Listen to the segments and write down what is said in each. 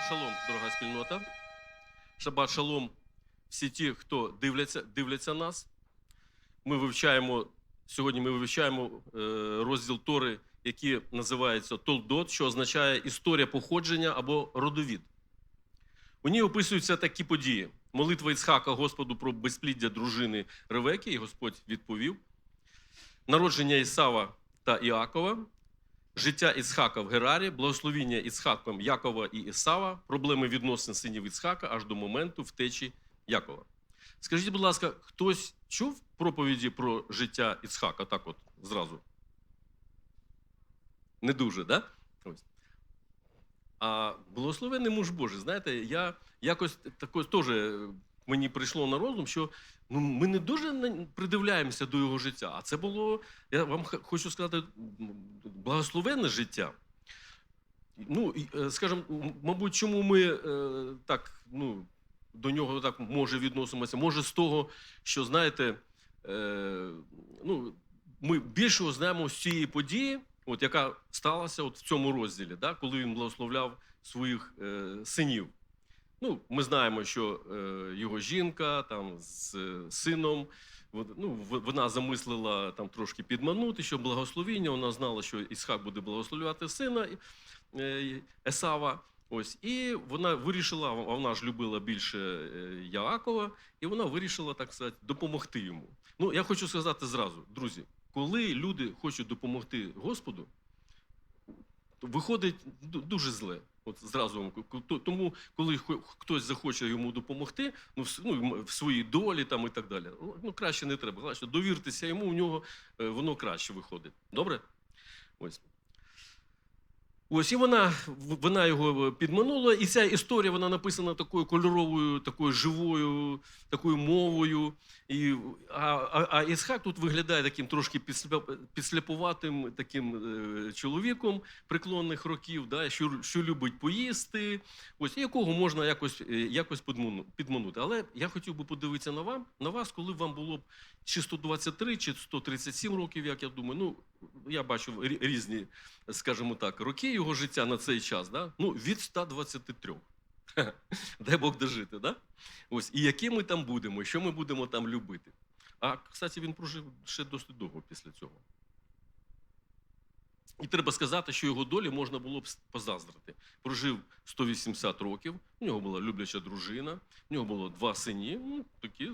Шабат шалом, дорога спільнота. Шабат шалом всі ті, хто дивляться, дивляться нас. Ми вивчаємо, сьогодні ми вивчаємо е, розділ Тори, який називається Толдот, що означає історія походження або родовід. У ній описуються такі події: молитва Ісхака Господу про безпліддя дружини Ревеки, і Господь відповів. Народження Ісава та Іакова, життя Ісхака в Герарі, благословіння Ісхаком Якова і Ісава, проблеми відносин синів Ісхака аж до моменту втечі Якова. Скажіть, будь ласка, хтось чув проповіді про життя Ісхака? Так от зразу. Не дуже, да? Ось. А благословенний муж Божий, знаєте, я якось також теж мені прийшло на розум, що ну, ми не дуже придивляємося до його життя. А це було, я вам хочу сказати, благословенне життя. Ну, е, скажімо, мабуть, чому ми е, так, ну, до нього так може відносимося? Може, з того, що знаєте, е, ну, ми більшого знаємо з цієї події, от, яка сталася от в цьому розділі, да, коли він благословляв своїх синів. Ну, ми знаємо, що е, його жінка там з е, сином. Ну, вона замислила там трошки підманути, що благословіння. Вона знала, що Ісхак буде благословляти сина е, Есава. Ось, і вона вирішила, а вона ж любила більше Яакова, і вона вирішила, так сказати, допомогти йому. Ну, я хочу сказати зразу, друзі, коли люди хочуть допомогти Господу, виходить дуже зле. От зразу тому, коли хтось захоче йому допомогти, ну, в, ну в своїй долі там і так далі, ну краще не треба. Краще довіртеся йому, у нього е, воно краще виходить. Добре? Ось. Ось і вона, вона його підманула, і ця історія вона написана такою кольоровою, такою живою, такою мовою. І, а, а, а Ісхак тут виглядає таким трошки підсля- підсляпуватим таким е, чоловіком преклонних років, да, що, що любить поїсти, ось якого можна якось, е, якось підману- підманути. Але я хотів би подивитися на вам, на вас, коли вам було б чи 123, чи 137 років, як я думаю. Ну, я бачу різні, скажімо так, роки його життя на цей час. Да? Ну, від 123. Дай Бог дожити, да? Ось, і які ми там будемо, і що ми будемо там любити. А, кстати, він прожив ще досить довго після цього. І треба сказати, що його долі можна було б позаздрити. Прожив 180 років, у нього була любляча дружина, у нього було два сині, ну, такі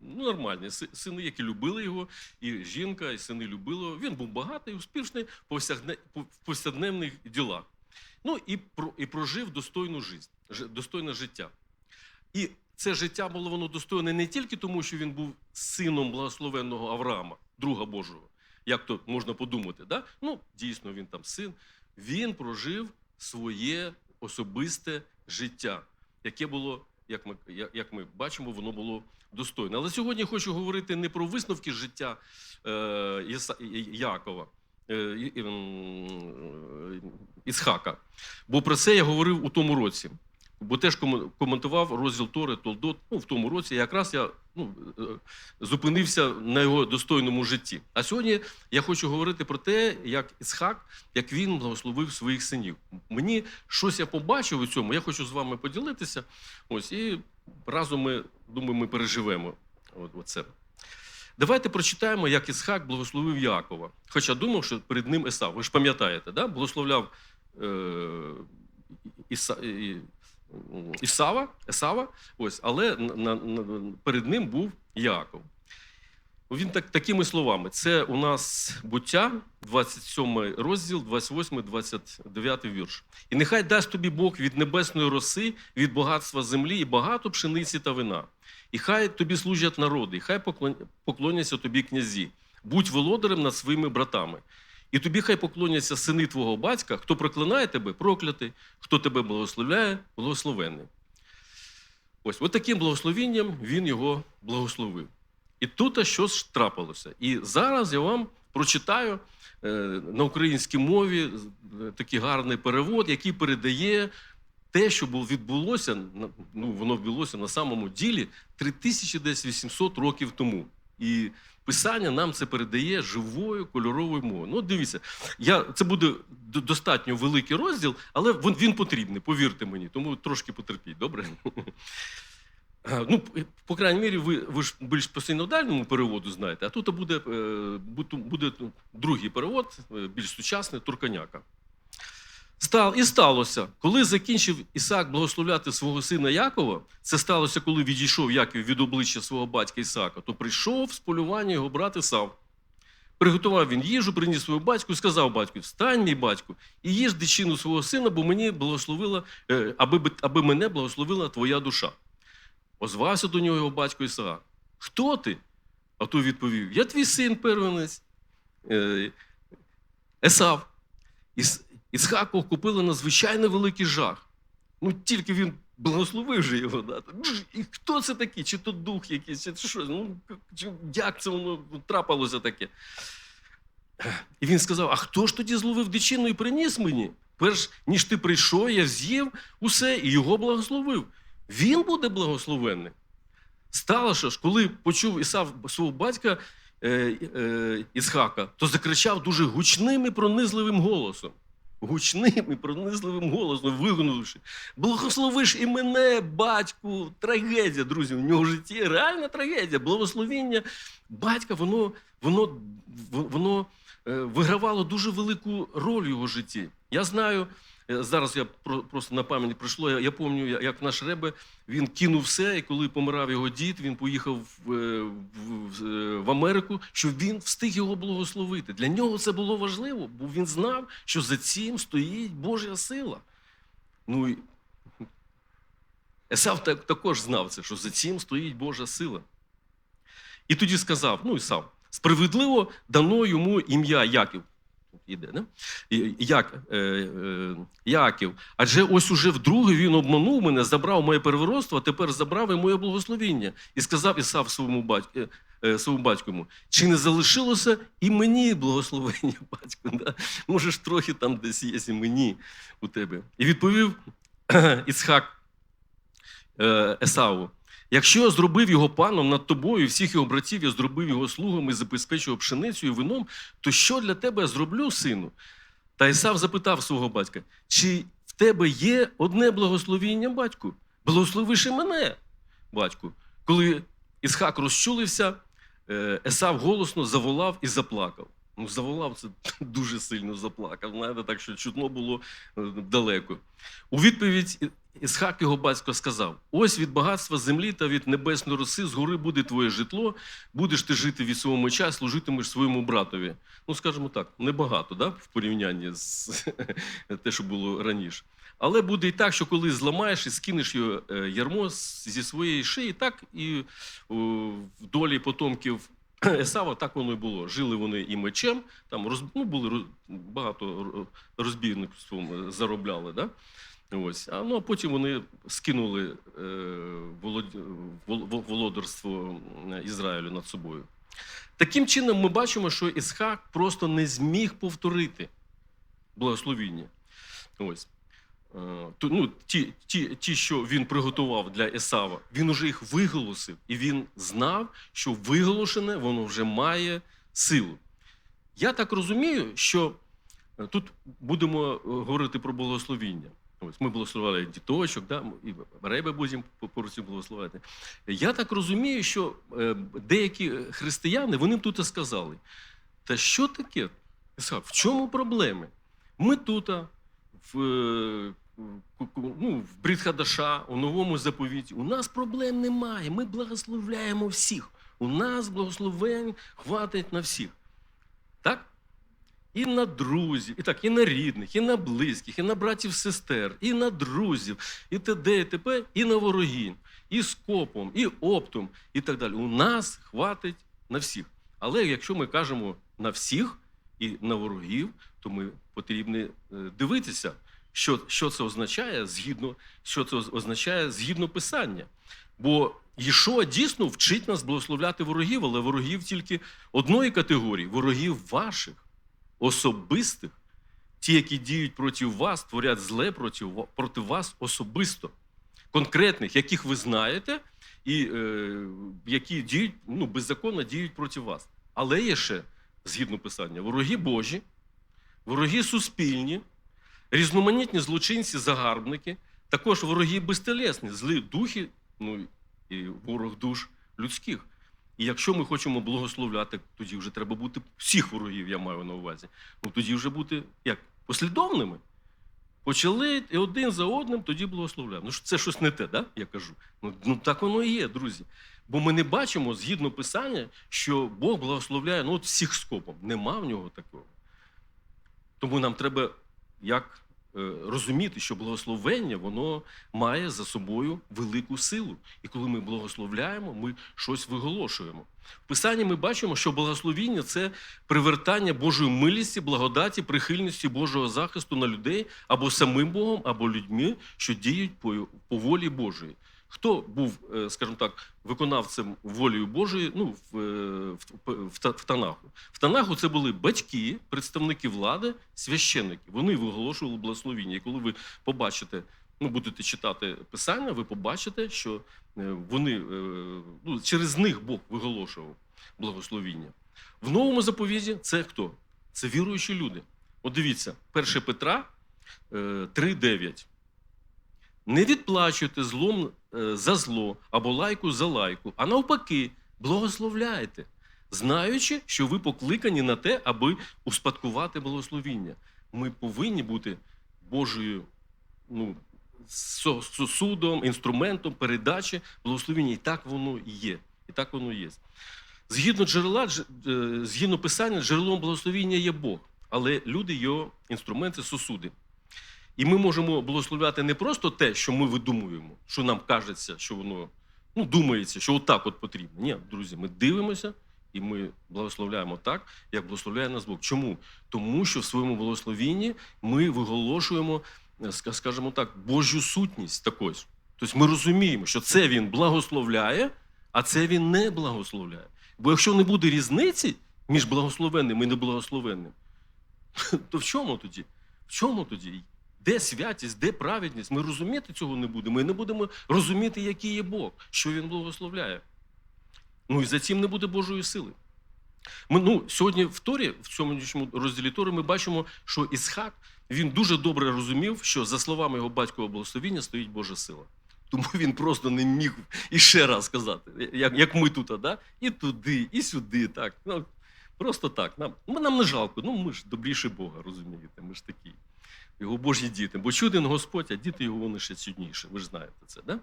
ну, нормальні сини, які любили його, і жінка, і сини любили його. Він був багатий, успішний в повсякденних ділах. Ну і, і прожив достойну життя, достойне життя. І це життя було воно достойне не тільки тому, що він був сином благословенного Авраама, друга Божого, як то можна подумати. Да? Ну, дійсно, він там син. Він прожив своє особисте життя, яке було, як ми, як, ми бачимо, воно було достойне. Але сьогодні хочу говорити не про висновки життя е, Якова. е, І- І- м, Ісхака. Бо про це я говорив у тому році. Бо теж коментував розділ Тори Толдот ну, в тому році. Якраз я ну, е, зупинився на його достойному житті. А сьогодні я хочу говорити про те, як Ісхак, як він благословив своїх синів. Мені щось я побачив у цьому, я хочу з вами поділитися. Ось, і разом ми, думаю, ми переживемо оце. Давайте прочитаємо, як Ісхак благословив Якова. Хоча думав, що перед ним Есав. Ви ж пам'ятаєте, да? благословляв е, Іса, Ісава, Есава, ось, але на, на, перед ним був Яков. Він так, такими словами: це у нас буття, 27 розділ, 28, 29 вірш. І нехай дасть тобі Бог від небесної роси, від багатства землі і багато пшениці та вина. І хай тобі служать народи, і хай поклоняться тобі князі. Будь володарем над своїми братами. І тобі хай поклоняться сини твого батька, хто проклинає тебе, проклятий, хто тебе благословляє, благословений. Ось от таким благословінням він його благословив. І тут щось трапилося. І зараз я вам прочитаю е, на українській мові е, такий гарний перевод, який передає те, що відбулося, ну, воно відбулося на самому ділі 3800 років тому. І писання нам це передає живою кольоровою мовою. Ну, дивіться, я, це буде достатньо великий розділ, але він, він потрібний, повірте мені, тому трошки потерпіть, добре? Е, Ну, по крайній мірі, ви, ви ж більш по синодальному переводу знаєте, а тут буде, е, буде, буде другий перевод, е, більш сучасний, Турканяка. Стал, і сталося, коли закінчив Ісаак благословляти свого сина Якова, це сталося, коли відійшов Яків від обличчя свого батька Ісаака, то прийшов з полювання його брат Ісав. Приготував він їжу, приніс свого батьку і сказав батьку: Встань, мій батьку, і їж дичину свого сина, бо мені благословила, е, аби, аби мене благословила твоя душа. Озвався до нього його батько Ісаак. Хто ти? А той відповів: Я твій син первенець. Е, Есав. Іс, Ісхаку купили надзвичайно великий жах. Ну, тільки він благословив же його. Да? І хто це такий? Чи то дух якийсь, чи що? Ну, як це воно трапилося таке? І він сказав: А хто ж тоді зловив дичину і приніс мені? Перш ніж ти прийшов, я з'їв усе і його благословив. Він буде благословенний. Сталося ж, коли почув Ісав свого батька е, е, Ісхака, то закричав дуже гучним і пронизливим голосом. Гучним і пронизливим голосом, вигнувши. Благословиш і мене, батьку, трагедія, друзі. У нього в житті реальна трагедія. Благословіння батька, воно, воно, воно е, вигравало дуже велику роль в його житті. Я знаю, зараз я просто на пам'ять прийшло. Я, пам'ятаю, як наш Ребе він кинув все, і коли помирав його дід, він поїхав в, е, в, е, Америку, щоб він встиг його благословити. Для нього це було важливо, бо він знав, що за цим стоїть Божа сила. Ну і Есав так, також знав це, що за цим стоїть Божа сила. І тоді сказав: ну, Ісав, справедливо дано йому ім'я Яків. Іде, не? Як, е, е, Яків. Адже ось уже вдруге він обманув мене, забрав моє первородство, а тепер забрав і моє благословіння. І сказав Ісав своєму батьку, е, е, своєму батьку чи не залишилося і мені благословення, батько? Да? Може ж трохи там десь є і мені у тебе. І відповів Ісхак е, Есаву. Якщо я зробив його паном над тобою, всіх його братів я зробив його слугами, забезпечував пшеницю і вином, то що для тебе я зроблю, сину? Та Ісав запитав свого батька: чи в тебе є одне благословіння, батьку? Благословиши мене, батьку. Коли Ісхак розчулився, е, Есав голосно заволав і заплакав. Ну, заволав це дуже сильно заплакав. Знаєте, так що чутно було е, далеко. У відповідь Ісхак його батько сказав: Ось від багатства землі та від небесної роси згори буде твоє житло, будеш ти жити від свого меча, служитимеш своєму братові. Ну, скажімо так, небагато, да? в порівнянні з те, що було раніше. Але буде і так, що коли зламаєш і скинеш його е, ярмо зі своєї шиї, так і в долі потомків Есава так воно і було. Жили вони і мечем, там роз, ну, були багато розбійництвом е, заробляли. Да? Ось. А, ну, а потім вони скинули е, волод... вол- вол- володарство Ізраїлю над собою. Таким чином, ми бачимо, що Ісхак просто не зміг повторити благословіння. Ось. Е, ну, ті, ті, ті, що він приготував для Есава, він уже їх виголосив, і він знав, що виголошене воно вже має силу. Я так розумію, що е, тут будемо е, говорити про благословіння. Ми благословили діточок, да? і рейби будемо по- по руці благословити. Я так розумію, що деякі християни вони тут і сказали: та що таке? В чому проблеми? Ми тут, в, ну, в Брітхадаша, у новому заповіті. У нас проблем немає. Ми благословляємо всіх. У нас благословень хватить на всіх. Так? І на друзів, і так, і на рідних, і на близьких, і на братів, сестер, і на друзів, і т.д. і т.п., і на ворогів, і скопом, і оптом, і так далі. У нас хватить на всіх. Але якщо ми кажемо на всіх і на ворогів, то ми потрібні е, дивитися, що, що це означає згідно, що це означає згідно писання. Бо Єшуа дійсно вчить нас благословляти ворогів, але ворогів тільки одної категорії ворогів ваших, особистих, ті, які діють проти вас, творять зле проти, проти вас особисто, конкретних, яких ви знаєте, і е, які діють ну, беззаконно діють проти вас. Але є ще, згідно писання, вороги Божі, вороги суспільні, різноманітні злочинці, загарбники, також вороги безтелесні, злі духи, ну і ворог душ людських. І якщо ми хочемо благословляти, тоді вже треба бути всіх ворогів, я маю на увазі. Ну тоді вже бути як послідовними. Почали і один за одним, тоді благословляємо. Ну це щось не те, да? я кажу. Ну, ну так воно і є, друзі. Бо ми не бачимо згідно писання, що Бог благословляє ну, от всіх скопом. Нема в нього такого. Тому нам треба як розуміти, що благословення воно має за собою велику силу. І коли ми благословляємо, ми щось виголошуємо. В Писанні ми бачимо, що благословіння це привертання Божої милісті, благодаті, прихильності Божого захисту на людей або самим Богом, або людьми, що діють по, по волі Божої. Хто був, е, скажімо так, виконавцем волею Божої ну, в, е, в, в, в Танаху? В Танаху це були батьки, представники влади, священники. Вони виголошували благословіння. І коли ви побачите, ну, будете читати писання, ви побачите, що е, вони ну, через них Бог виголошував благословіння. В новому заповіті це хто? Це віруючі люди. От дивіться, 1 Петра е, 3,9. Не відплачуйте злом е, за зло або лайку за лайку, а навпаки, благословляйте, знаючи, що ви покликані на те, аби успадкувати благословіння. Ми повинні бути Божою ну, сосудом, інструментом передачі благословіння. І так воно і є. І так воно є. Згідно джерела, е, згідно писання, джерелом благословіння є Бог, але люди його інструменти, сосуди. І ми можемо благословляти не просто те, що ми видумуємо, що нам кажеться, що воно ну, думається, що отак от потрібно. Ні, друзі, ми дивимося і ми благословляємо так, як благословляє нас Бог. Чому? Тому що в своєму благословінні ми виголошуємо, е, скажімо так, Божу сутність також. Тобто ми розуміємо, що це він благословляє, а це він не благословляє. Бо якщо не буде різниці між благословенним і неблагословенним, то в чому тоді? В чому тоді? Де святість, де праведність? Ми розуміти цього не будемо. Ми не будемо розуміти, який є Бог, що Він благословляє. Ну і за цим не буде Божої сили. Ми, ну, сьогодні в Торі, в цьому розділі Тори, ми бачимо, що Ісхак він дуже добре розумів, що за словами його батькового благословіння стоїть Божа сила. Тому він просто не міг іще раз сказати, як, як ми тут, да? і туди, і сюди. так. Ну, просто так. Нам, ну, нам не жалко. Ну, ми ж добріші Бога, розумієте, ми ж такі. Його Божі діти. Бо чуден Господь, а діти його вони ще чудніші. Ви ж знаєте це, да?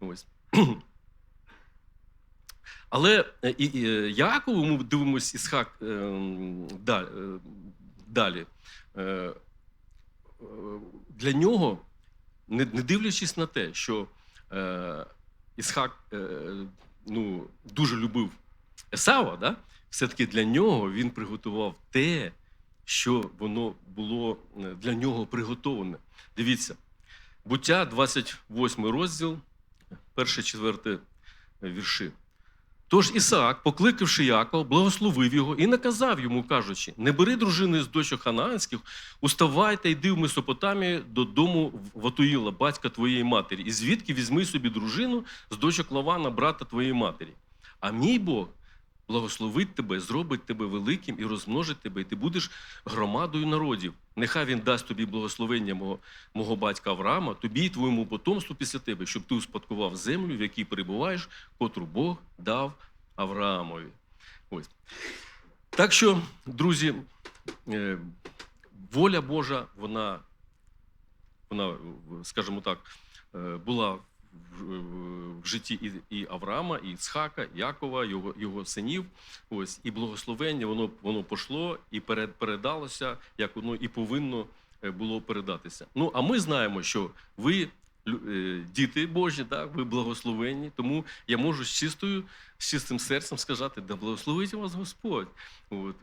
Ось. Але е, і, і, е, Яакову ми дивимося Ісхак е, да- далі. Для нього, не, дивлячись на те, що Ісхак ну, дуже любив Есава, да? Все-таки для нього він приготував те, що воно було е, для нього приготоване. Дивіться, буття, 28 розділ, перше, четверте вірші. Тож Ісаак, покликавши Якова, благословив його і наказав йому, кажучи: не бери дружини з дочок ханаанських, уставай та йди в Месопотамію додому Ватуїла, батька твоєї матері, і звідки візьми собі дружину з дочок Лавана, брата твоєї матері. А мій Бог благословить тебе, зробить тебе великим і розмножить тебе, і ти будеш громадою народів. Нехай він дасть тобі благословення мого, мого батька Авраама, тобі і твоєму потомству після тебе, щоб ти успадкував землю, в якій перебуваєш, котру Бог дав Авраамові. Ось. Так що, друзі, е, воля Божа, вона, вона, скажімо так, е, була в, в житті і, і Авраама, і Ісхака, і Якова, його, його синів. Ось, і благословення воно, воно пошло і перед, передалося, як воно і повинно е, було передатися. Ну, а ми знаємо, що ви. Е, Діти Божі, так, ви благословенні, тому я можу з чистою, з чистим серцем сказати, да благословить вас Господь От,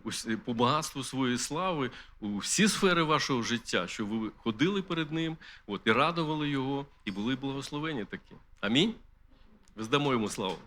по багатству своєї слави у всі сфери вашого життя, що ви ходили перед Ним, от, і радували Його, і були благословені такі. Амінь. Виздамо йому славу.